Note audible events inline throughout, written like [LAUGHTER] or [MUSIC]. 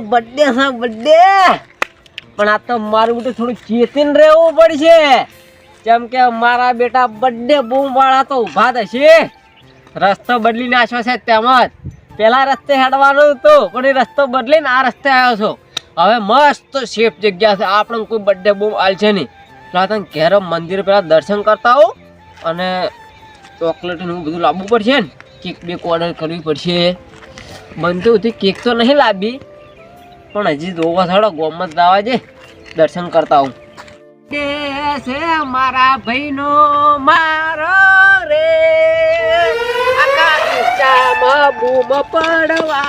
Birthday હા birthday પણ આ તો મારું બધું થોડું ચેતીન રહેવું પડશે. જેમ કે મારા બેટા બર્થડે બૂમ વાળા તો ઊભા થશે રસ્તો બદલી નાખ્યો છે તેમજ. પેલા રસ્તે હેડવાનું હતું, પણ એ રસ્તો બદલીને આ રસ્તે આવ્યો છો. હવે મસ્ત સેફ જગ્યા છે. આપણે કોઈ બર્થડે બૂમ આલ છે નહીં. એટલે તમે ઘેર મંદિર પેલા દર્શન કરતા હો અને ચોકલેટ ને બધું લાવવું પડશે ને. કેક બેક ઓર્ડર કરવી પડશે. બનતું હતી કેક તો નહીં લાવી. પણ હજી જોવા થોડો ગોમત દાવા જે દર્શન કરતા હું છે મારા ભાઈનો મારો રે? બૂમ પડવા.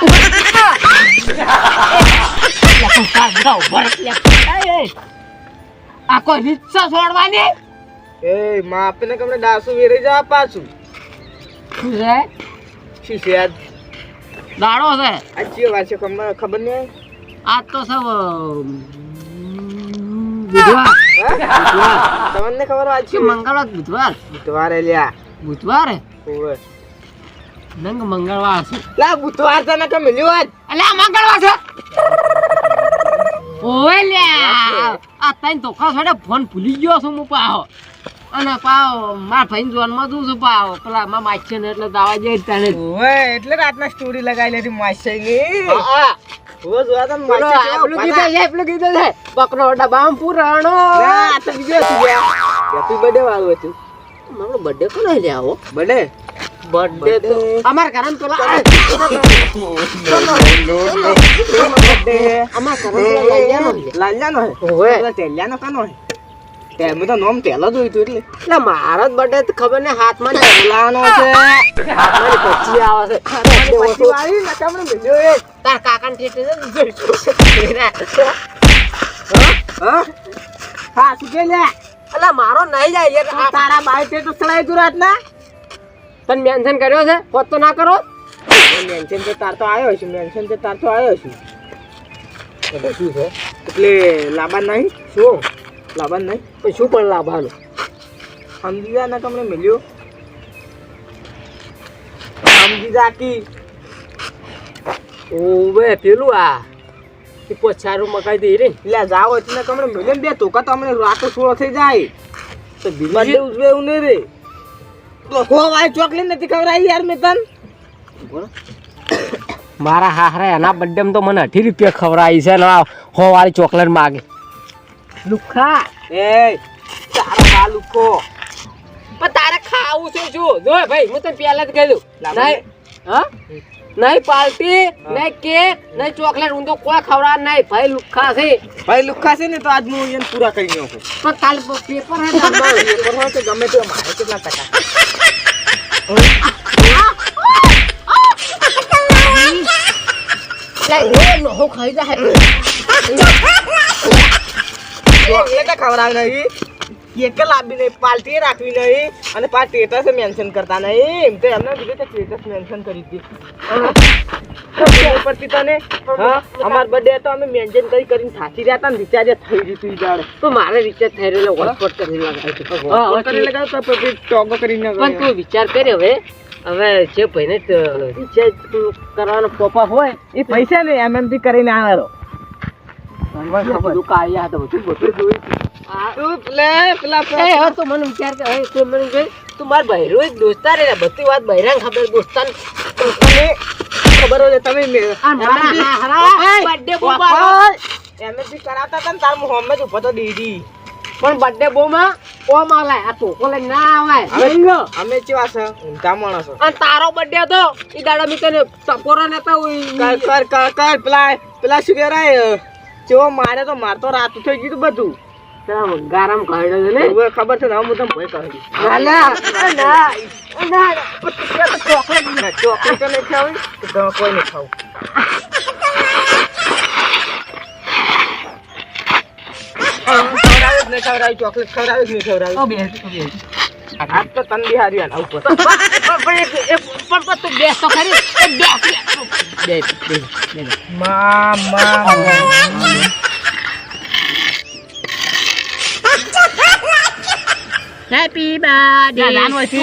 આ કોઈ રિક્ષા છોડવાની? એ માપને કમને દાસુ વેરી જા પાછું. શું છે? શું છે દાડો છે. આજ ચિયો ખબર ખબર નહીં? આજ તો સૌ બુધવાર. તમને ખબર આજ કે છે? મંગળવાર બુધવાર. બુધવારે લ્યા. બુધવાર? ઓવે નંગ મંગળવાર છે. લા બુધવાર તને કે મળ્યો આજ. અલ્યા મંગળવાર છે. ઓવે લ્યા. આ તઈ ખાસ હેડે ફોન ભૂલી ગયો છું હું પાહો. અને પાહો માર ભાઈ જોનમાં તું છું પાહો. પેલા માં માછે ને એટલે દાવા જઈ તને. ઓવે એટલે રાતના સ્ટોરી લગાવી લેતી માછે ની હા. બકરો ડબ્બામાં પુરાણો આ તો બીજો હેપી બર્થડે વાળું હતું. મારો બર્થડે કોને લે આવો? બર્થડે બર્થડે તો અમાર ઘરે પેલા અમાર ઘરે પેલા લાલ્યાનો હે ઓવે. પેલા કાનો હે તેમે તો નામ તેલો જોયું હતું એટલે. એટલે મારો જ બર્થડે તો ખબર ને હાથમાં ને છે. હાથમાં પચી આવે છે. મળ્યો એ. તાર કાકા ઠેઠે હા? હા? શું કે અલા મારો નહીં જાય યાર. તારા બાઈ તે તો ચડાઈ તું રાતના તને મેન્શન કર્યો છે? હોત તો ના કરો. મેન્શન તો તાર તો આવ્યો છું મેન્શન તો તાર તો આવ્યો છું શું છે? એટલે લાંબા નહીં. શું? લાબાન નહીં. પણ શું પણ લાભાનું સમજીદા ને તમને મળ્યો સમજીદા કી ઓવે પેલું આ. એ પોછારું મકાઈ દે રે. એટલે જાઓ એટલે તમને મળ્યો ને બે તોકા તો અમને રાતો સોળો થઈ જાય. તો બીજું ઉજવે એવું નહીં રે. તો હો ભાઈ ચોકલેટ નથી ખવડાવી યાર મેં તન. મારા હાહરા એના બર્થડે તો મને અઢી રૂપિયા ખવડાવી છે ને હો વાળી ચોકલેટ માગે. લુખા એ તારો બાલ ઉખો પણ તારે ખાવું છે શું જો ભાઈ હું તને પહેલા જ કહ્યું નહીં હા નહીં પાર્ટી નહીં કેક નહીં ચોકલેટ હું તો કોઈ ખવડાવ નહીં ભાઈ લુખા છે ભાઈ લુખા છે ને તો આજ હું એને પૂરા કરી નાખું પણ કાલ પેપર હે. પેપર હોય તો ગમે તે મારે કેટલા ટકા ખાઈ જાય ચોકલેટ ખવડાવી નહીં. કેક લાવી નહીં પાર્ટી રાખવી નહીં અને પાછ સ્ટેટસ મેન્શન કરતા નહીં. એમ તો એમને કીધું કે સ્ટેટસ મેન્શન કરી દીધી પડતી તને અમાર બર્થડે તો અમે મેન્શન કરી કરીને થાકી રહ્યા હતા ને રિચાર્જ થઈ ગયું તું ઈ તો મારે રિચાર્જ થઈ રહેલો હોટસ્પોટ કરી લગાવ્યો તો પછી ટોગો કરીને પણ તું વિચાર કરે હવે. હવે જે ભાઈને રિચાર્જ કરવાનો પોપા હોય એ પૈસા ને એમએમથી કરીને આવેલો. બધું કાઢ્યા હતા બધું બધું જોયું તું પેલા પેલા એ હવે તો મને વિચાર કે હવે તું મને કહે તું માર બહેરો એક દોસ્તાર રે બધી વાત બહેરાને ખબર દોસ્તાર તમે ખબર હોય તમે બર્થડે બોમ આવ્યો. એમએમથી કરાવતા હતા ને તાર હું હોમે જ ઊભો તો દીદી. પણ બર્થડે બોમાં ઓમ આલાય આ ટોકો લઈને ના આવાય. હવે- અમે કેવા છે? ઊંધા માણસો. અને તારો બર્થડે હતો એ દાડા મિત્ર ને ટપોરા નેતા કર કર કર કર પેલા પેલા શું કહેવાય જેવો મારે તો માર તો રાત થઈ ગયું બધું. ગારામ કાઢ્યો છે ને? ખબર છે હું તમને ભય ના ચોકલેટ ચોકલેટ તો નહીં ખાવી કોઈ નહીં ખાવું. ખવડાવે જ નહીં ખવડાવી ચોકલેટ ખવડાવે જ નહીં ખવડાવી. આજ તો તન બિહારી આના ઉપર પણ એક એક પણ પણ તું બેસ તો ખરી એ બેસ બે બે બે મા મા હેપી બર્થડે ના, નાનો છે.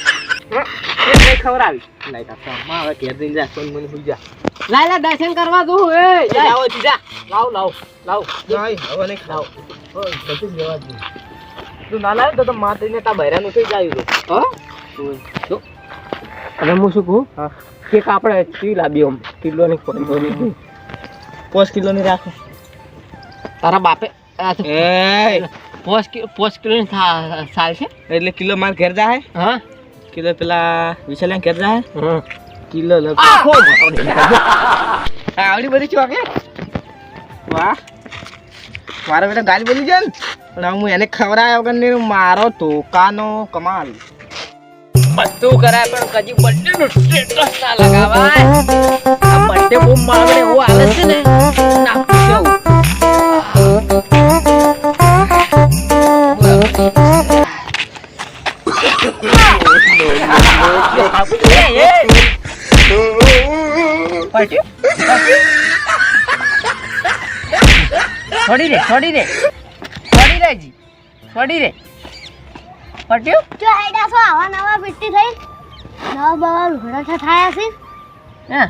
નહીં ખવડાવી લાઈટ આપતા માં હવે ઘેર જઈને જા સોન મને હુઈ જા લાય લા દર્શન કરવા દઉં એ એ જાઓ જી જા લાવ લાવ લાવ નહીં હવે નહીં ખાવ ઓય બધું લેવા દે તું ના લાવ્યો તો માતરીને તા બહેરાનું થઈ જાય તો અને હવે હું શું કહું? હા. કેક આપણે ચી લાવી આમ કિલો ની પોસ કિલો ની રાખો. તારા બાપે એ પોસ કિ- પોસ કિલો ની સાલ છે? એટલે કિલો માર ઘેર જાય હા. કિલો પેલા વિશાલ ઘેર જાય હમ. કિલો લખો [LAUGHS] આવડી બધી ચોકે વાહ. મારો બેટા ગાલી બોલી જાય ને? પણ હું એને ખવડાવ્યા વગર નહીં મારો ધોકાનો કમાલ. બધું કરાય પણ કદી બર્થડે નું સ્ટેટસ ના લગાવાય. આ બર્થડે બહુ માગણે એવું આવે છે ને. પૂછ્યું છોડી દે છોડી દે. છોડી દેજી છોડી દે. પટ્યું જો હેડા છો આવા નવા પીટી થઈ. નવા બવા છે થાયા છે. હા?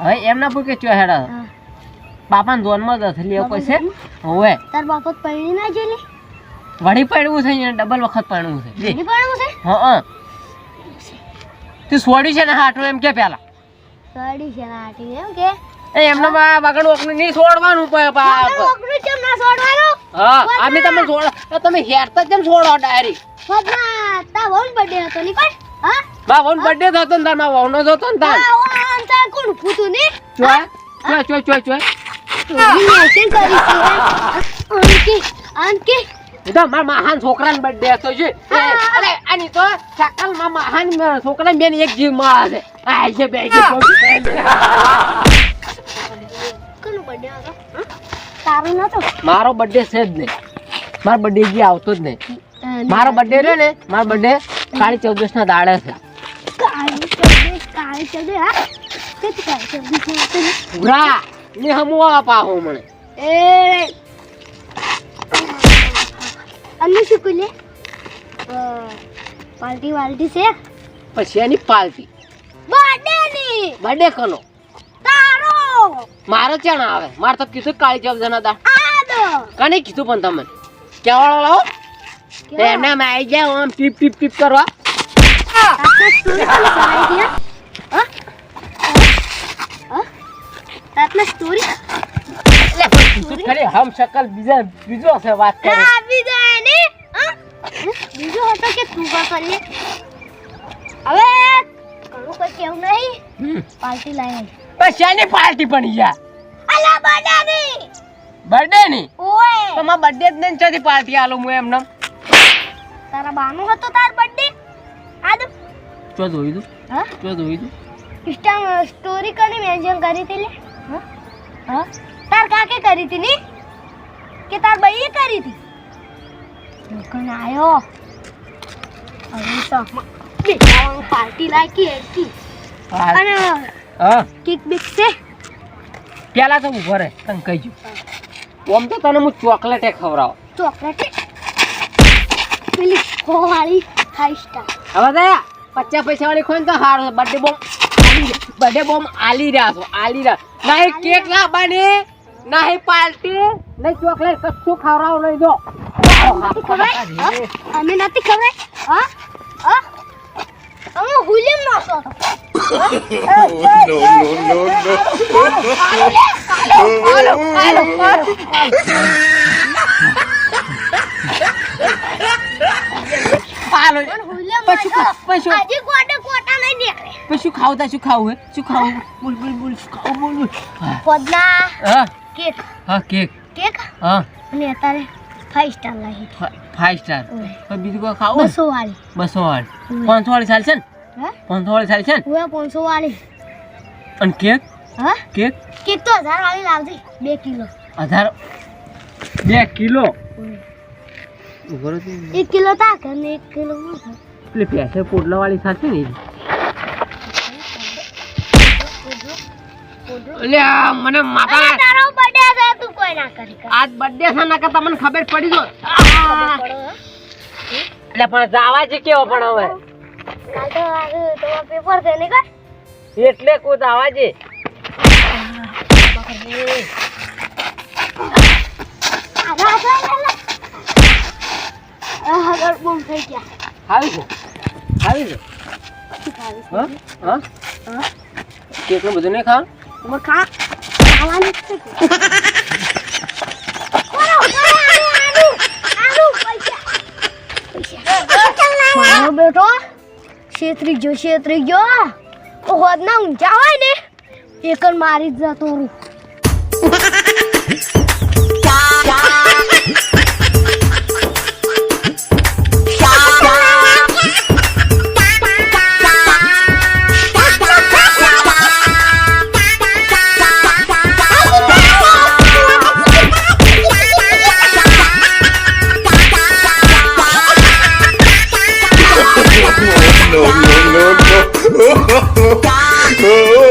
હવે હવે એમના પૂકે ચો હેડા. બાપાને જોનમાં લેવો બાપા પડશે હવે. તાર બાપત પડી ના જેલી વળી પડવું છે અહીંયા ડબલ વખત પડવું છે. ની પડવું છે? હા હા. તું છોડી છે ને હાટું એમ કે પેલા? સડી છે ને હાટું એમ કે? એ એમને બા બગડ ઓકનું નહીં છોડવાનું પ- પા- ઓકનું કેમ ના છોડવાનું? હા અમે તમે છોડો તમે હેરતા કેમ છોડો ડાયરી? પદના તા વોન બર્થડે હતો ની પણ હા? બા વન બર્થડે થતો ને તારમાં વહુનો થતો ને તાર? આ ઓન તા કોણ ફૂતું ની ચોય ચોય ચોય ચોય ચોય તું મેસેજ કરી છે આનકી આનકી એ મારા મહાન છોકરાનો બર્થડે હતો છે એ, અરે આની તો શકલમાં મહાન છોકરા બેન એક જીવમાં છે બર્થડે હતો? તારું નતો? મારો બર્થડે છે જ નહીં. મારો બર્થડે જે આવતો જ નહીં. મારો બર્થડે રહ્યો ને મારો બર્થડે કાળી ચૌદશ ના દાડે છે. કાળી ચડે કાળી ચડે હા? કે કાળી ચડે છે પૂરા ને? હમુ પાહો મને. એ અલ્લુ શું કુલે? પાર્ટી વાલ્ટી છે? પછી એની પાલતી બર્થડે ની! બર્થડે કનો? મારો ચણ આવે. મારે તો કીધું કાળી ચૌદશ જણા દા. કને કીધું પણ તમે કેવાળો લાવો એમને આવી જાય આમ ટીપ ટીપ ટીપ કરવા. સ્ટોરી ખરી હમ શકલ બીજા બીજો છે વાત કરે. ના બીજો એને બીજો હતો કે તું કા કરીએ? હવે ઘણું કઈ કેવું નહીં. પાર્ટી લાવી પછી શેની પાર્ટી પણ યાર અલા બર્થડે બર્થડે ની ઓય. તો મારા બર્થડે જ નહીં ચોથી પાર્ટી આલું હું એમને તારા બાનું હતો તાર બર્થડે? આદ ચો જોઈ દઉં હા? ચો જોઈ દઉં ઇન્સ્ટા સ્ટોરી કોની મેન્શન કરી હતી લે. હા? હા? તાર કાકે કરી હતી ની? કે તાર બઈએ કરી હતી? લોકોને આયો. હવે તો પાર્ટી લાગી હતી અને હા. કિક બીક છે. પેલા તો ઊભો રહે તને કહી જુ આમ તો તને હું ચોકલેટ ખવડાવ. ચોકલેટ? પેલી ખોવાળી ફાઈવ સ્ટાર હવે દયા પચાસ પૈસા વાળી ખોઈ તો હારું બર્થડે બોમ બર્થડે બોમ આલી રહ્યા છો આલી રહ્યા નહીં કેક લાવવાની નહીં પાર્ટી નહીં ચોકલેટ કશું ખવડાવ નહીં દો અમે નથી ખવડાય હા હા. અમે હુલેમ નાખો શું ખાવું તા શું ખાવું હે શું ખાવું બોલ બોલ બોલ શું ખાવું બોલ પદના હા કેક હા કેક કેક હા અને અત્યારે ફાઈવ સ્ટાર લાગી ફાઈવ સ્ટાર બીજું કોઈ ખાવું બસો વાળી બસો વાળી પાંચસો વાળી ચાલશે ને પાંચસો વાળી છે ને? હું પાંચસો વાળી અને કેક? હા? કેક? કેક તો હજાર વાળી લાવજે. બે કિલો. હજાર? બે કિલો? એક કિલો તાક અને એક કિલો એટલે પેસે પોટલા વાળી સાથે ને આ મને માતા અરે તારો બર્થડે છે તું કોઈ ના કરી આજ બર્થડે છે ના કે તમને ખબર પડી જો. એટલે પણ જાવા જ કેવો પણ હવે. કાલ તો પેપર છે ને એટલે કૂદ આવા છે આગળ બૂમ થઈ ગયા. આવી છે. આવી છે. હા? હા? હા. કેટલું બધું નહીં ખા ખાવાનું છે બેટો છેતરી ગયો છેતરી ગયો. હોદના ઊંચા હોય ને. એક મારી જ જતો રહું Oh,